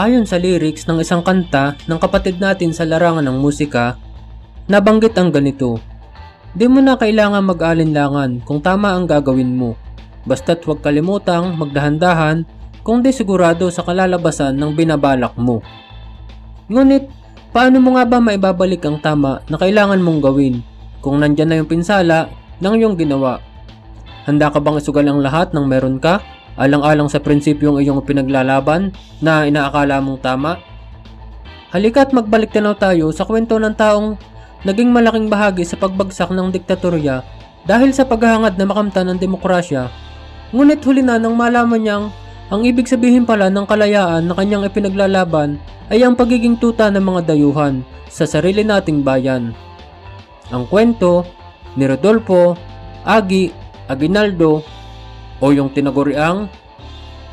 Ayon sa lyrics ng isang kanta ng kapatid natin sa larangan ng musika, nabanggit ang ganito. Di mo na kailangan mag-alinlangan kung tama ang gagawin mo. Basta't huwag kalimutang magdahan-dahan kung di sigurado sa kalalabasan ng binabalak mo. Ngunit, paano mo nga ba maibabalik ang tama na kailangan mong gawin kung nandyan na yung pinsala ng iyong ginawa? Handa ka bang isugal ang lahat ng meron ka alang-alang sa prinsipyong iyong pinaglalaban na inaakala mong tama? Halika't magbalik tanaw tayo sa kwento ng taong naging malaking bahagi sa pagbagsak ng diktatorya dahil sa paghahangad na makamtan ng demokrasya. Ngunit huli na nang malaman niyang ang ibig sabihin pala ng kalayaan na kanyang ipinaglalaban ay ang pagiging tuta ng mga dayuhan sa sarili nating bayan. Ang kwento ni Rodolfo, Agi, Aguinaldo o yung tinaguriang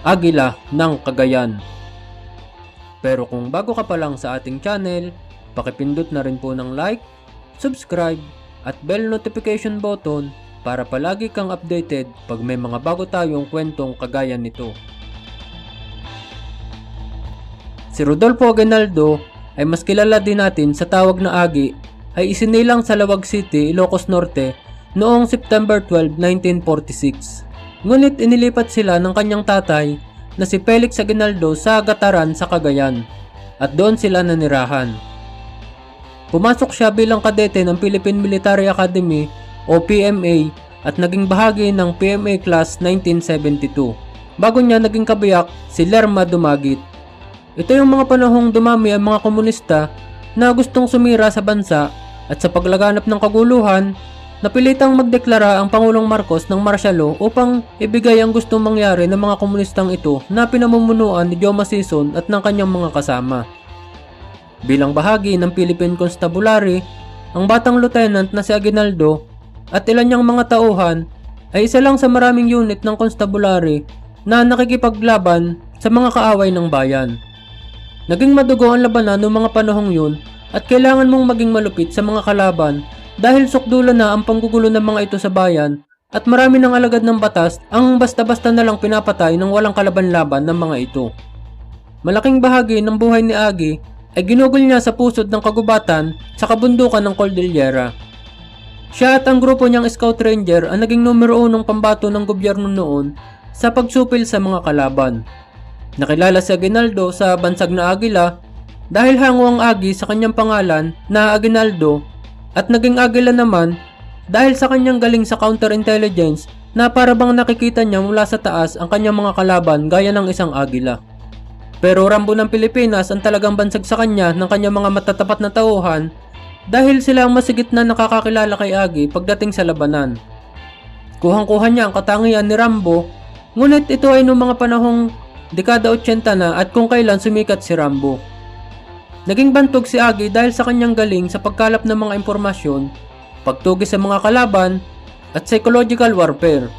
Agila ng Cagayan. Pero kung bago ka pa lang sa ating channel, pakipindot na rin po ng like, subscribe, at bell notification button para palagi kang updated pag may mga bago tayong kwentong kagaya nito. Si Rodolfo Aguinaldo ay mas kilala din natin sa tawag na Agi ay isinilang sa Lawag City, Ilocos Norte noong September 12, 1946. Ngunit inilipat sila ng kanyang tatay na si Felix Aguinaldo sa Gataran sa Cagayan at doon sila nanirahan. Pumasok siya bilang kadete ng Philippine Military Academy o PMA at naging bahagi ng PMA Class 1972 bago niya naging kabiyak si Lerma Dumagit. Ito yung mga panahong dumami ang mga komunista na gustong sumira sa bansa at sa paglaganap ng kaguluhan Napilitang magdeklara ang Pangulong Marcos ng martial law upang ibigay ang gustong mangyari ng mga komunistang ito na pinamumunuan ni Joma Sison at ng kanyang mga kasama. Bilang bahagi ng Philippine Constabulary, ang batang lieutenant na si Aguinaldo at ilan niyang mga tauhan ay isa lang sa maraming unit ng Constabulary na nakikipaglaban sa mga kaaway ng bayan. Naging madugo ang labanan noong mga panahong yun at kailangan mong maging malupit sa mga kalaban dahil sukdulan na ang panggugulo ng mga ito sa bayan at marami ng alagad ng batas ang basta-basta na lang pinapatay ng walang kalaban-laban ng mga ito. Malaking bahagi ng buhay ni Agi ay ginugol niya sa pusod ng kagubatan sa kabundukan ng Cordillera. Siya at ang grupo niyang Scout Ranger ang naging numero unong pambato ng gobyerno noon sa pagsupil sa mga kalaban. Nakilala si Aguinaldo sa bansag na Agila dahil hango ang Agi sa kanyang pangalan na Aguinaldo at naging agila naman dahil sa kanyang galing sa counterintelligence na para bang nakikita niya mula sa taas ang kanyang mga kalaban gaya ng isang agila. Pero Rambo ng Pilipinas ang talagang bansag sa kanya ng kanyang mga matatapat na tauhan dahil sila ang masigit na nakakakilala kay Agi pagdating sa labanan. Kuhang-kuha niya ang katangian ni Rambo, ngunit ito ay noong mga panahong dekada 80 na at kung kailan sumikat si Rambo. Naging bantog si Agi dahil sa kanyang galing sa pagkalap ng mga impormasyon, pagtugis sa mga kalaban, at psychological warfare.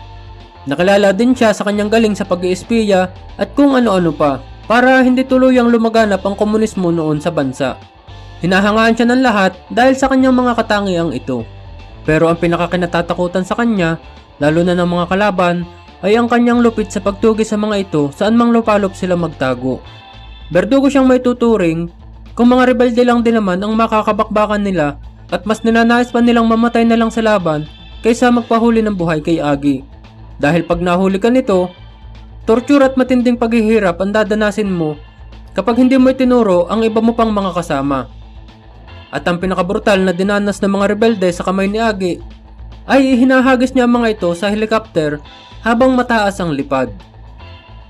Nakilala din siya sa kanyang galing sa pag-iispiya at kung ano-ano pa para hindi tuluyang lumaganap ang komunismo noon sa bansa. Hinahangaan siya ng lahat dahil sa kanyang mga katangiang ito. Pero ang pinakakinatatakutan sa kanya, lalo na ng mga kalaban, ay ang kanyang lupit sa pagtugis sa mga ito saan mang lupalop sila magtago. Berdugo siyang may tuturing kung mga rebelde lang din naman ang makakabakbakan nila at mas ninanais pa nilang mamatay na lang sa laban kaysa magpahuli ng buhay kay Agi. Dahil pag nahuli ka nito, torture at matinding paghihirap ang dadanasin mo kapag hindi mo itinuro ang iba mo pang mga kasama. At ang pinakabrutal na dinanas ng mga rebelde sa kamay ni Agi ay hinahagis niya ang mga ito sa helicopter habang mataas ang lipad.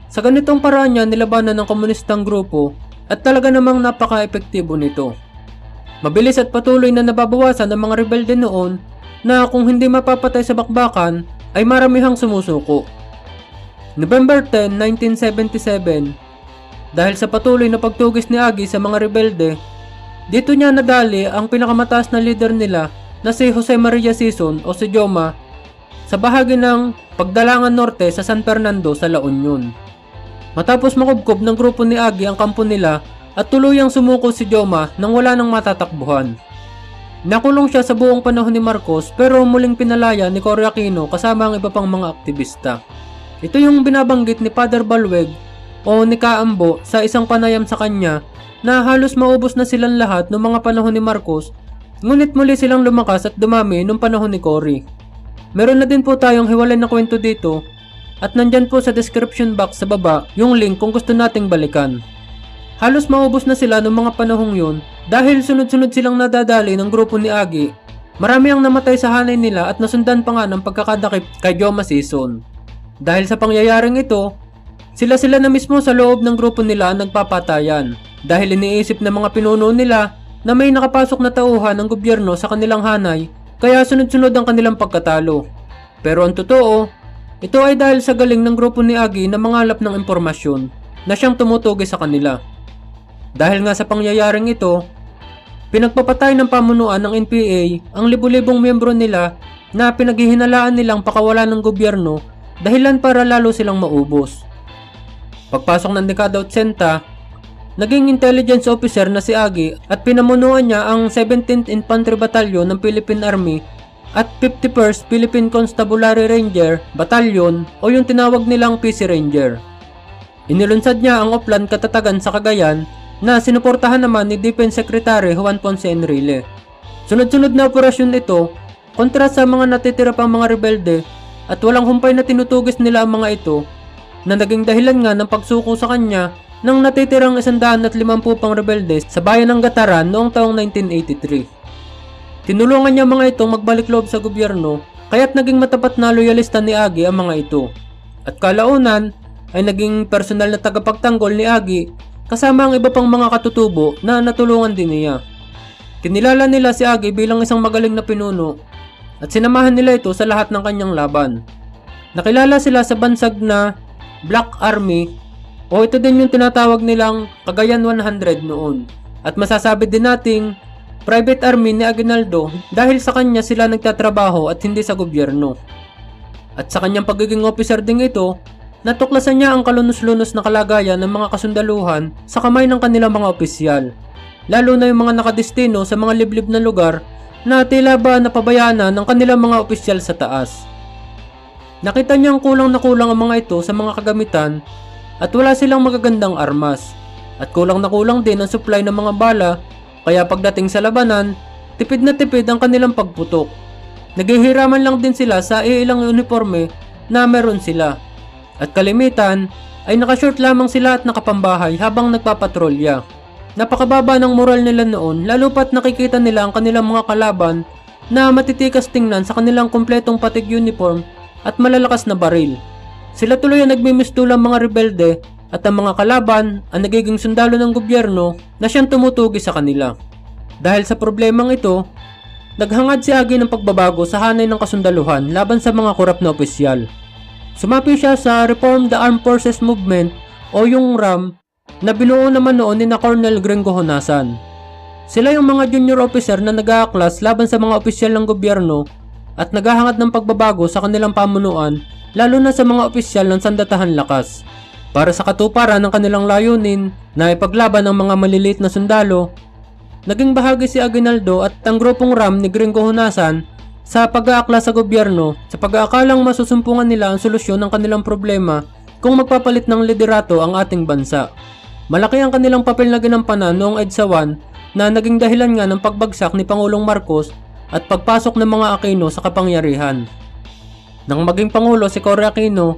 Sa ganitong paraan niya nilabanan ng komunistang grupo at talaga namang napaka-epektibo nito. Mabilis at patuloy na nababawasan ang mga rebelde noon na kung hindi mapapatay sa bakbakan ay maramihang sumusuko. November 10, 1977 Dahil sa patuloy na pagtugis ni Agi sa mga rebelde, dito niya nadali ang pinakamataas na leader nila na si Jose Maria Sison o si Joma sa bahagi ng Pagdalangan Norte sa San Fernando sa La Union. Matapos makubkob ng grupo ni Agi ang kampo nila at tuluyang sumuko si Joma nang wala nang matatakbuhan. Nakulong siya sa buong panahon ni Marcos pero muling pinalaya ni Cory Aquino kasama ang iba pang mga aktivista. Ito yung binabanggit ni Father Balweg o ni Kaambo sa isang panayam sa kanya na halos maubos na silang lahat noong mga panahon ni Marcos ngunit muli silang lumakas at dumami noong panahon ni Cory. Meron na din po tayong hiwalay na kwento dito at nandyan po sa description box sa baba yung link kung gusto nating balikan. Halos maubos na sila noong mga panahong yun dahil sunod-sunod silang nadadali ng grupo ni Agi. Marami ang namatay sa hanay nila at nasundan pa nga ng pagkakadakip kay Joma Season. Dahil sa pangyayaring ito, sila-sila na mismo sa loob ng grupo nila ang nagpapatayan dahil iniisip ng mga pinuno nila na may nakapasok na tauhan ng gobyerno sa kanilang hanay kaya sunod-sunod ang kanilang pagkatalo. Pero ang totoo, ito ay dahil sa galing ng grupo ni Agi na mangalap ng impormasyon na siyang tumutugi sa kanila. Dahil nga sa pangyayaring ito, pinagpapatay ng pamunuan ng NPA ang libu-libong miyembro nila na pinaghihinalaan nilang pakawala ng gobyerno dahilan para lalo silang maubos. Pagpasok ng dekada 80, naging intelligence officer na si Agi at pinamunuan niya ang 17th Infantry Battalion ng Philippine Army at 51st Philippine Constabulary Ranger Battalion o yung tinawag nilang PC Ranger. Inilunsad niya ang Oplan Katatagan sa Cagayan na sinuportahan naman ni Defense Secretary Juan Ponce Enrile. Sunod-sunod na operasyon ito kontra sa mga natitira pang mga rebelde at walang humpay na tinutugis nila ang mga ito na naging dahilan nga ng pagsuko sa kanya ng natitirang 150 pang rebelde sa bayan ng Gataran noong taong 1983. Tinulungan niya mga itong magbalik loob sa gobyerno kaya't naging matapat na loyalista ni Agi ang mga ito. At kalaunan ay naging personal na tagapagtanggol ni Agi kasama ang iba pang mga katutubo na natulungan din niya. Kinilala nila si Agi bilang isang magaling na pinuno at sinamahan nila ito sa lahat ng kanyang laban. Nakilala sila sa bansag na Black Army o ito din yung tinatawag nilang Cagayan 100 noon. At masasabi din nating private army ni Aguinaldo dahil sa kanya sila nagtatrabaho at hindi sa gobyerno. At sa kanyang pagiging officer ding ito, natuklasan niya ang kalunos-lunos na kalagayan ng mga kasundaluhan sa kamay ng kanilang mga opisyal. Lalo na yung mga nakadestino sa mga liblib na lugar na tila ba napabayaan na ng kanilang mga opisyal sa taas. Nakita niyang kulang na kulang ang mga ito sa mga kagamitan at wala silang magagandang armas. At kulang na kulang din ang supply ng mga bala kaya pagdating sa labanan, tipid na tipid ang kanilang pagputok. Naghihiraman lang din sila sa ilang uniforme na meron sila. At kalimitan ay nakashort lamang sila at nakapambahay habang nagpapatrolya. Napakababa ng moral nila noon lalo pat nakikita nila ang kanilang mga kalaban na matitikas tingnan sa kanilang kompletong patig uniform at malalakas na baril. Sila tuloy ang nagmimistulang mga rebelde at ang mga kalaban ang nagiging sundalo ng gobyerno na siyang tumutugi sa kanila. Dahil sa problemang ito, naghangad si Agi ng pagbabago sa hanay ng kasundaluhan laban sa mga korap na opisyal. Sumapi siya sa Reform the Armed Forces Movement o yung RAM na binuo naman noon ni na Colonel Gringo Honasan. Sila yung mga junior officer na nag-aaklas laban sa mga opisyal ng gobyerno at naghahangad ng pagbabago sa kanilang pamunuan lalo na sa mga opisyal ng sandatahan lakas. Para sa katuparan ng kanilang layunin na ipaglaban ang mga maliliit na sundalo, naging bahagi si Aguinaldo at ang grupong RAM ni Gringo Hunasan sa pag-aakla sa gobyerno sa pag-aakalang masusumpungan nila ang solusyon ng kanilang problema kung magpapalit ng liderato ang ating bansa. Malaki ang kanilang papel na ginampanan noong EDSA 1 na naging dahilan nga ng pagbagsak ni Pangulong Marcos at pagpasok ng mga Aquino sa kapangyarihan. Nang maging Pangulo si Cory Aquino,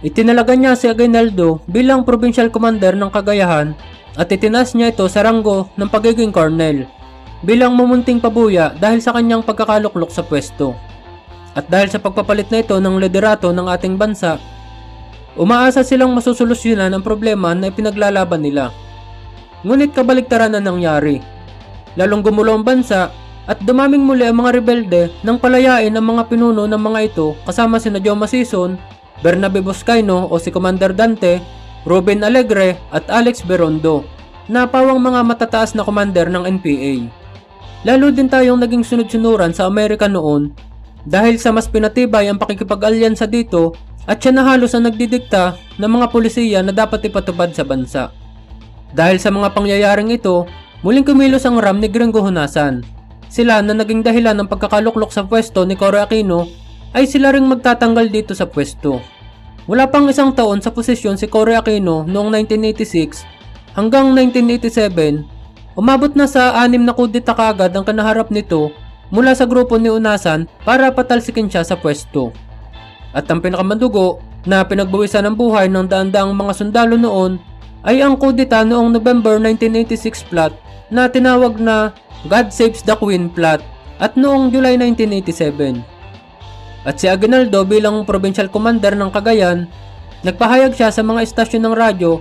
Itinalaga niya si Aguinaldo bilang provincial commander ng Cagayahan at itinaas niya ito sa ranggo ng pagiging colonel bilang mumunting pabuya dahil sa kanyang pagkakaluklok sa pwesto. At dahil sa pagpapalit na ito ng liderato ng ating bansa, umaasa silang masusolusyonan ang problema na ipinaglalaban nila. Ngunit kabaligtaran na nangyari. Lalong gumulo ang bansa at dumaming muli ang mga rebelde nang palayain ang mga pinuno ng mga ito kasama sina Joma Sison Bernabe Boscaino o si Commander Dante, Ruben Alegre at Alex Berondo na pawang mga matataas na commander ng NPA. Lalo din tayong naging sunod-sunuran sa Amerika noon dahil sa mas pinatibay ang pakikipag-alyansa dito at siya na halos ang nagdidikta ng mga polisiya na dapat ipatupad sa bansa. Dahil sa mga pangyayaring ito, muling kumilos ang RAM ni Gringo Hunasan. Sila na naging dahilan ng pagkakaluklok sa pwesto ni Cory Aquino ay sila ring magtatanggal dito sa pwesto. Wala pang isang taon sa posisyon si Cory Aquino noong 1986 hanggang 1987, umabot na sa anim na kudita kagad ang kanaharap nito mula sa grupo ni Unasan para patalsikin siya sa pwesto. At ang pinakamadugo na pinagbawisan ng buhay ng daan-daang mga sundalo noon ay ang kudita noong November 1986 plot na tinawag na God Saves the Queen plot at noong July 1987. At si Aguinaldo bilang provincial commander ng Cagayan, nagpahayag siya sa mga istasyon ng radyo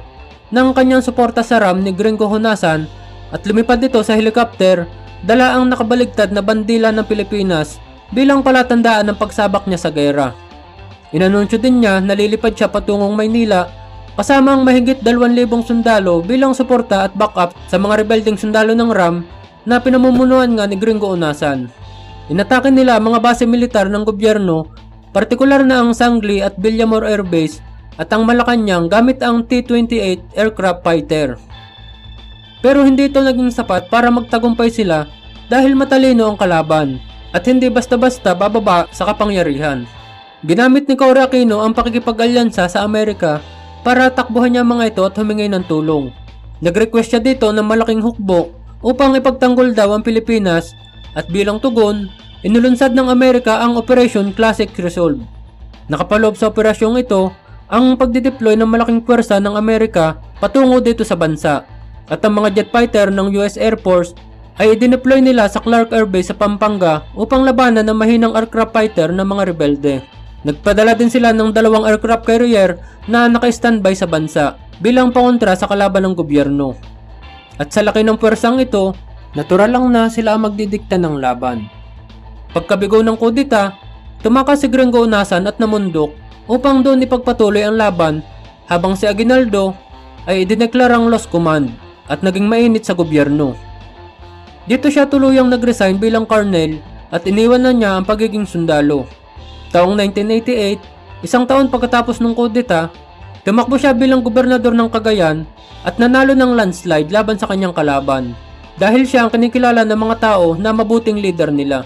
ng kanyang suporta sa RAM ni Gringo Honasan at lumipad ito sa helicopter dala ang nakabaligtad na bandila ng Pilipinas bilang palatandaan ng pagsabak niya sa gera. Inanunsyo din niya na lilipad siya patungong Maynila kasama ang mahigit 2,000 sundalo bilang suporta at backup sa mga rebelding sundalo ng RAM na pinamumunuan nga ni Gringo Unasan. Inatake nila mga base militar ng gobyerno, partikular na ang Sangli at Villamor Air Base at ang Malacanang gamit ang T-28 aircraft fighter. Pero hindi ito naging sapat para magtagumpay sila dahil matalino ang kalaban at hindi basta-basta bababa sa kapangyarihan. Ginamit ni Cory Aquino ang pakikipag-alyansa sa Amerika para takbuhan niya mga ito at humingi ng tulong. Nag-request siya dito ng malaking hukbo upang ipagtanggol daw ang Pilipinas at bilang tugon, inulunsad ng Amerika ang Operation Classic Resolve. Nakapaloob sa operasyong ito ang pagdideploy ng malaking pwersa ng Amerika patungo dito sa bansa at ang mga jet fighter ng US Air Force ay idineploy nila sa Clark Air Base sa Pampanga upang labanan ng mahinang aircraft fighter ng mga rebelde. Nagpadala din sila ng dalawang aircraft carrier na naka-standby sa bansa bilang pangontra sa kalaban ng gobyerno. At sa laki ng pwersang ito, natural lang na sila ang magdidikta ng laban. Pagkabigo ng kudita, tumakas si Gringo Unasan at namundok upang doon ipagpatuloy ang laban habang si Aguinaldo ay idineklarang lost command at naging mainit sa gobyerno. Dito siya tuluyang nag-resign bilang colonel at iniwan na niya ang pagiging sundalo. Taong 1988, isang taon pagkatapos ng kudeta, tumakbo siya bilang gobernador ng Cagayan at nanalo ng landslide laban sa kanyang kalaban dahil siya ang kinikilala ng mga tao na mabuting leader nila.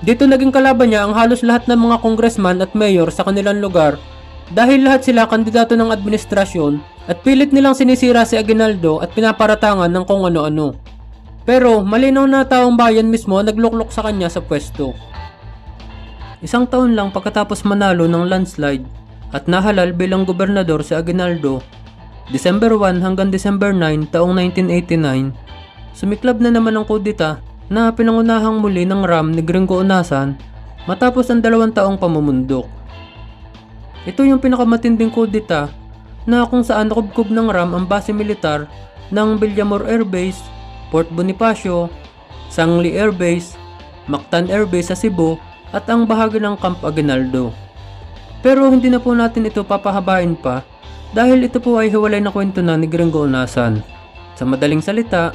Dito naging kalaban niya ang halos lahat ng mga congressman at mayor sa kanilang lugar dahil lahat sila kandidato ng administrasyon at pilit nilang sinisira si Aguinaldo at pinaparatangan ng kung ano-ano. Pero malinaw na taong bayan mismo nagluklok sa kanya sa pwesto. Isang taon lang pagkatapos manalo ng landslide at nahalal bilang gobernador si Aguinaldo, December 1 hanggang December 9 taong 1989, sumiklab na naman ang kudita na pinangunahang muli ng RAM ni Gringo Unasan matapos ang dalawang taong pamumundok. Ito yung pinakamatinding kudita na kung saan nakubkob ng RAM ang base militar ng Villamor Air Base, Port Bonifacio, Sangli Air Base, Mactan Air Base sa Cebu at ang bahagi ng Camp Aguinaldo. Pero hindi na po natin ito papahabain pa dahil ito po ay hiwalay na kwento na ni Gringo Unasan. Sa madaling salita,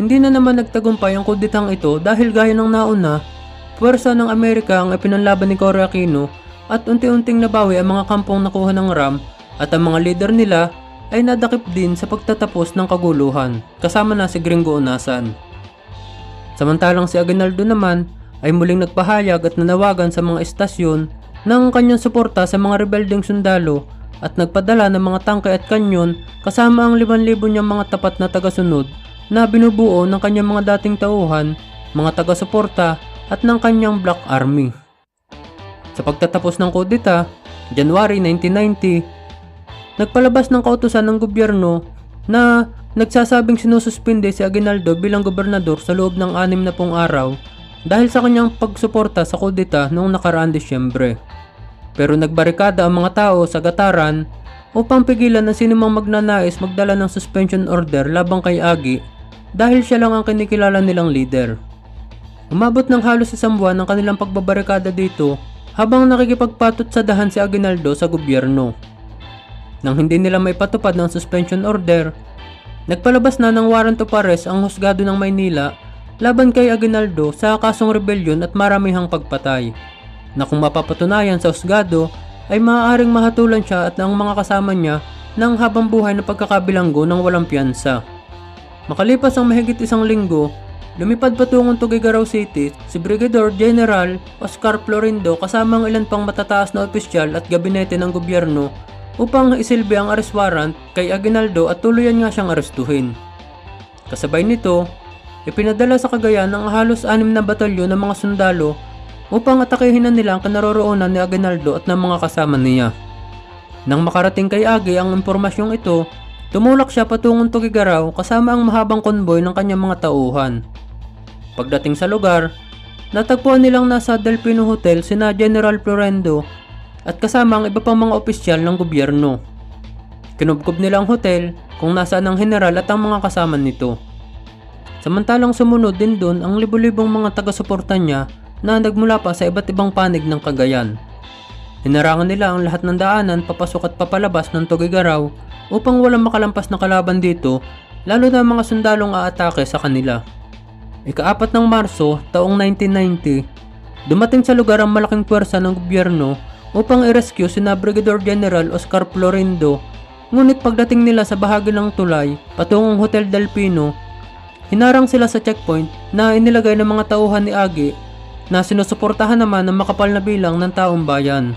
hindi na naman nagtagumpay ang kuditang ito dahil gaya ng nauna, puwersa ng Amerika ang ipinanlaban ni Cory Aquino at unti-unting nabawi ang mga kampong nakuha ng RAM at ang mga leader nila ay nadakip din sa pagtatapos ng kaguluhan kasama na si Gringo Unasan. Samantalang si Aguinaldo naman ay muling nagpahayag at nanawagan sa mga estasyon ng kanyang suporta sa mga rebelding sundalo at nagpadala ng mga tangkay at kanyon kasama ang 5,000 niyang mga tapat na tagasunod na binubuo ng kanyang mga dating tauhan, mga taga-suporta at ng kanyang Black Army. Sa pagtatapos ng kudita, January 1990, nagpalabas ng kautusan ng gobyerno na nagsasabing sinususpinde si Aguinaldo bilang gobernador sa loob ng anim na pong araw dahil sa kanyang pagsuporta sa kudita noong nakaraan Disyembre. Pero nagbarikada ang mga tao sa gataran upang pigilan ng sinumang magnanais magdala ng suspension order labang kay Agi dahil siya lang ang kinikilala nilang leader. Umabot ng halos isang buwan ang kanilang pagbabarikada dito habang nakikipagpatot sa dahan si Aguinaldo sa gobyerno. Nang hindi nila may patupad ng suspension order, nagpalabas na ng warrant of arrest ang husgado ng Maynila laban kay Aguinaldo sa kasong rebellion at maramihang pagpatay na kung mapapatunayan sa husgado ay maaaring mahatulan siya at ang mga kasama niya ng habang buhay na pagkakabilanggo ng walang piyansa. Makalipas ang mahigit isang linggo, lumipad patungong Tugigaraw City si Brigadier General Oscar Florindo kasama ang ilan pang matataas na opisyal at gabinete ng gobyerno upang isilbi ang arrest warrant kay Aguinaldo at tuluyan nga siyang arestuhin. Kasabay nito, ipinadala sa Cagayan ang halos anim na batalyon ng mga sundalo upang atakehin na nila ang kinaroroonan ni Aguinaldo at ng mga kasama niya. Nang makarating kay Agi ang impormasyong ito, tumulak siya patungong Tugigaraw kasama ang mahabang konboy ng kanyang mga tauhan. Pagdating sa lugar, natagpuan nilang nasa Delpino Hotel sina General Florendo at kasama ang iba pang mga opisyal ng gobyerno. Kinubkob nila ang hotel kung nasaan ang general at ang mga kasama nito. Samantalang sumunod din doon ang libo-libong mga taga-suporta niya na nagmula pa sa iba't ibang panig ng Cagayan. Hinarangan nila ang lahat ng daanan papasok at papalabas ng Tugigaraw upang walang makalampas na kalaban dito lalo na mga sundalong aatake sa kanila. Ikaapat ng Marso taong 1990, dumating sa lugar ang malaking puwersa ng gobyerno upang i-rescue sina Brigadier General Oscar Florindo ngunit pagdating nila sa bahagi ng tulay patungong Hotel Del Pino, hinarang sila sa checkpoint na inilagay ng mga tauhan ni Agi na sinusuportahan naman ng makapal na bilang ng taong bayan.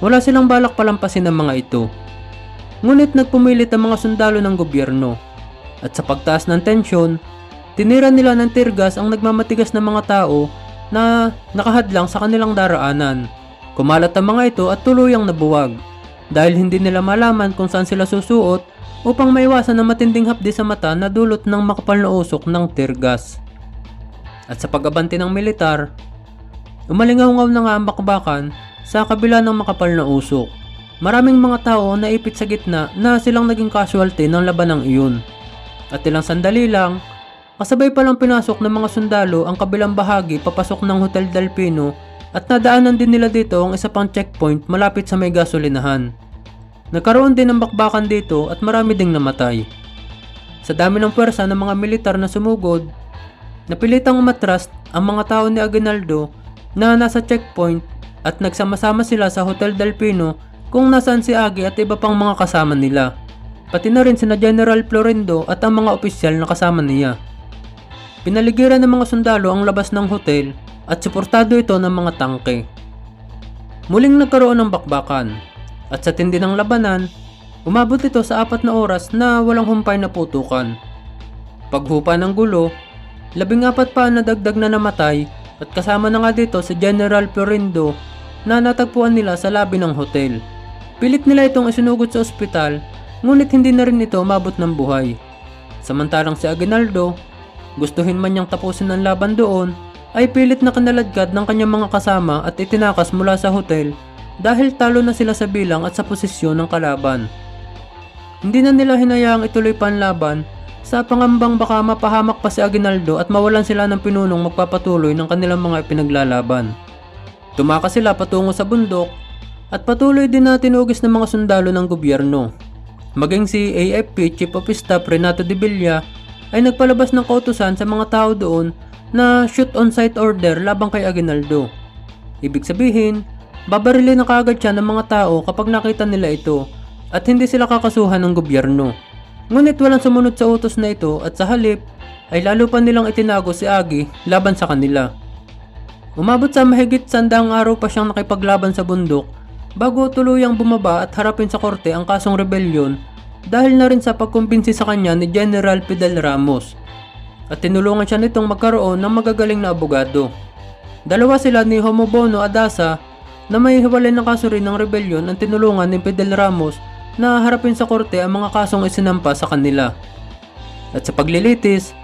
Wala silang balak palampasin ng mga ito. Ngunit nagpumilit ang mga sundalo ng gobyerno. At sa pagtaas ng tensyon, tinira nila ng tirgas ang nagmamatigas na mga tao na nakahadlang sa kanilang daraanan. Kumalat ang mga ito at tuluyang nabuwag dahil hindi nila malaman kung saan sila susuot upang maiwasan ang matinding hapdi sa mata na dulot ng makapal na usok ng tirgas. At sa pag-abanti ng militar, umalingaw-ngaw na nga ang bakbakan sa kabila ng makapal na usok. Maraming mga tao na ipit sa gitna na silang naging casualty ng labanang iyon. At ilang sandali lang, kasabay palang pinasok ng mga sundalo ang kabilang bahagi papasok ng Hotel Delpino at nadaanan din nila dito ang isa pang checkpoint malapit sa may gasolinahan. Nagkaroon din ng bakbakan dito at marami ding namatay. Sa dami ng pwersa ng mga militar na sumugod, napilitang umatras ang mga tao ni Aguinaldo na nasa checkpoint at nagsama-sama sila sa Hotel Delpino kung nasaan si Agi at iba pang mga kasama nila. Pati na rin sina General Florendo at ang mga opisyal na kasama niya. Pinaligiran ng mga sundalo ang labas ng hotel at suportado ito ng mga tangke. Muling nagkaroon ng bakbakan at sa tindi ng labanan, umabot ito sa apat na oras na walang humpay na putukan. Paghupa ng gulo, labing apat pa na dagdag na namatay at kasama na nga dito si General Florindo na natagpuan nila sa labi ng hotel. Pilit nila itong isinugod sa ospital ngunit hindi na rin ito umabot ng buhay. Samantalang si Aguinaldo, gustuhin man niyang tapusin ang laban doon, ay pilit na kanaladkad ng kanyang mga kasama at itinakas mula sa hotel dahil talo na sila sa bilang at sa posisyon ng kalaban. Hindi na nila hinayaang ituloy pa ang laban sa pangambang baka mapahamak pa si Aguinaldo at mawalan sila ng pinunong magpapatuloy ng kanilang mga ipinaglalaban. Tumakas sila patungo sa bundok at patuloy din na tinugis ng mga sundalo ng gobyerno. Maging si AFP Chief of Staff Renato de Villa ay nagpalabas ng kautusan sa mga tao doon na shoot on sight order labang kay Aguinaldo. Ibig sabihin, babarilin na kaagad siya ng mga tao kapag nakita nila ito at hindi sila kakasuhan ng gobyerno. Ngunit walang sumunod sa utos na ito at sa halip ay lalo pa nilang itinago si Agi laban sa kanila. Umabot sa mahigit sandang araw pa siyang nakipaglaban sa bundok bago tuluyang bumaba at harapin sa korte ang kasong rebellion dahil na rin sa pagkumbinsi sa kanya ni General Fidel Ramos at tinulungan siya nitong magkaroon ng magagaling na abogado. Dalawa sila ni Homobono Adasa na may hiwalay ng kaso rin ng rebellion ang tinulungan ni Fidel Ramos na harapin sa korte ang mga kasong isinampa sa kanila. At sa paglilitis,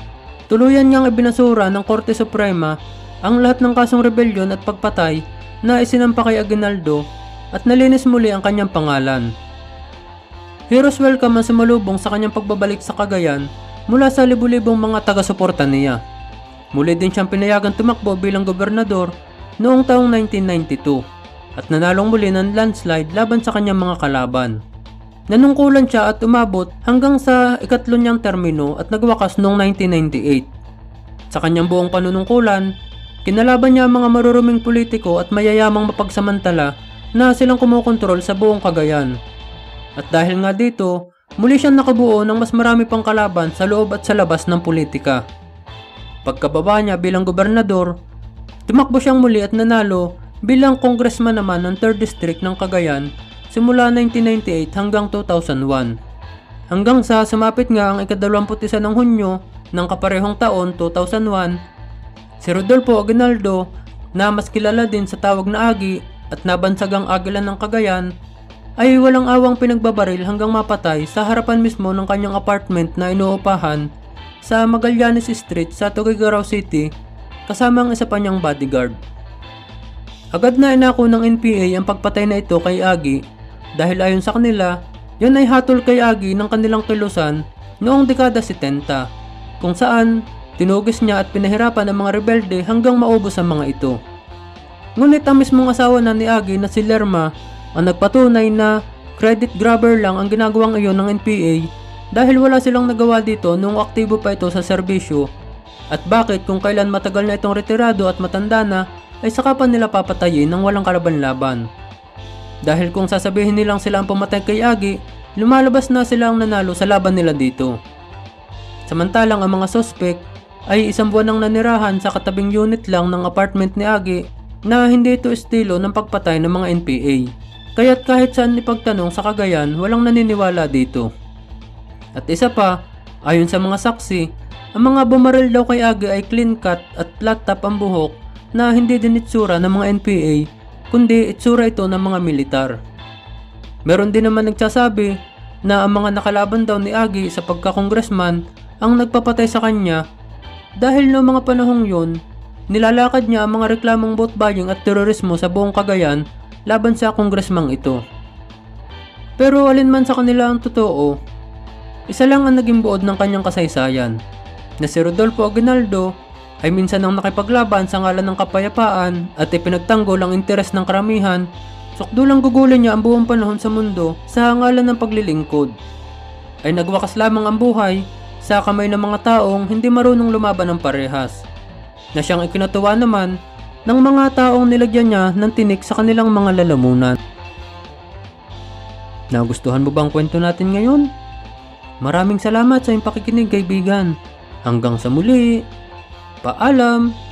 tuluyan niyang ibinasura ng Korte Suprema ang lahat ng kasong rebellion at pagpatay na isinampa kay Aguinaldo at nalinis muli ang kanyang pangalan. Heroes welcome ang sumalubong sa kanyang pagbabalik sa Cagayan mula sa libu-libong mga taga-suporta niya. Muli din siyang pinayagan tumakbo bilang gobernador noong taong 1992 at nanalong muli ng landslide laban sa kanyang mga kalaban. Nanungkulan siya at umabot hanggang sa ikatlo niyang termino at nagwakas noong 1998. Sa kanyang buong panunungkulan, Kinalaban niya ang mga maruruming politiko at mayayamang mapagsamantala na silang kumokontrol sa buong Cagayan. At dahil nga dito, muli siyang nakabuo ng mas marami pang kalaban sa loob at sa labas ng politika. Pagkababa niya bilang gobernador, tumakbo siyang muli at nanalo bilang congressman naman ng 3rd District ng Cagayan simula 1998 hanggang 2001. Hanggang sa sumapit nga ang ika-21 ng Hunyo ng kaparehong taon 2001, si Rodolfo Aguinaldo na mas kilala din sa tawag na Agi at nabansagang agilan ng Cagayan ay walang awang pinagbabaril hanggang mapatay sa harapan mismo ng kanyang apartment na inuupahan sa Magallanes Street sa Tuguegarao City kasama ang isa pa niyang bodyguard. Agad na inako ng NPA ang pagpatay na ito kay Agi dahil ayon sa kanila, yun ay hatol kay Agi ng kanilang kilusan noong dekada 70 kung saan tinugis niya at pinahirapan ang mga rebelde hanggang maubos ang mga ito. Ngunit ang mismong asawa na ni Agi na si Lerma ang nagpatunay na credit grabber lang ang ginagawang iyon ng NPA dahil wala silang nagawa dito noong aktibo pa ito sa serbisyo at bakit kung kailan matagal na itong retirado at matanda na ay saka pa nila papatayin ng walang kalaban-laban. Dahil kung sasabihin nilang sila ang pumatay kay Agi, lumalabas na sila ang nanalo sa laban nila dito. Samantalang ang mga sospek ay isang buwan nang nanirahan sa katabing unit lang ng apartment ni Agi na hindi ito estilo ng pagpatay ng mga NPA. Kaya't kahit saan ipagtanong sa Cagayan, walang naniniwala dito. At isa pa, ayon sa mga saksi, ang mga bumaril daw kay Agi ay clean cut at flat top ang buhok na hindi din itsura ng mga NPA, kundi itsura ito ng mga militar. Meron din naman nagsasabi na ang mga nakalaban daw ni Agi sa pagka-congressman ang nagpapatay sa kanya dahil noong mga panahong yun, nilalakad niya ang mga reklamong vote buying at terorismo sa buong Cagayan laban sa congressman ito. Pero alin man sa kanila ang totoo, isa lang ang naging buod ng kanyang kasaysayan, na si Rodolfo Aguinaldo ay minsan nang nakipaglaban sa ngalan ng kapayapaan at ipinagtanggol ang interes ng karamihan, sukdulang gugulin niya ang buong panahon sa mundo sa ngalan ng paglilingkod. Ay nagwakas lamang ang buhay sa kamay ng mga taong hindi marunong lumaban ng parehas, na siyang ikinatuwa naman ng mga taong nilagyan niya ng tinik sa kanilang mga lalamunan. Nagustuhan mo ba ang kwento natin ngayon? Maraming salamat sa iyong pakikinig kaibigan. Hanggang sa muli. Paalam!